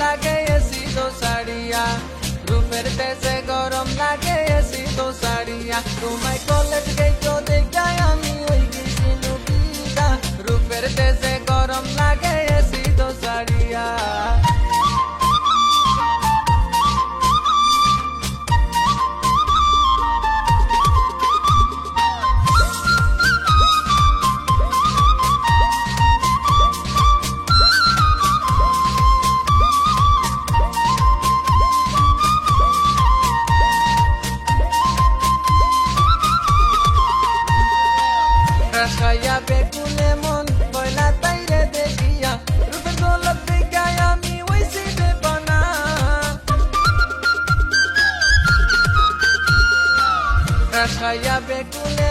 লাগে এসি তো সারিয়া। রুমের তেসে গরম লাগে এসি তো সারিয়া। তোমায় কলেজ গেছো দেখায় আমি ওই গেছিলু বিদা রুমের তেসে গরম লাগে এসি তো সারিয়া। রাখাইয়া বেকুলে মন কয়লা তাইরে দেখিয়া, রূপের গোলক দেখায় আমি ওই সিটে বানা রাখাইয়া বেকুলে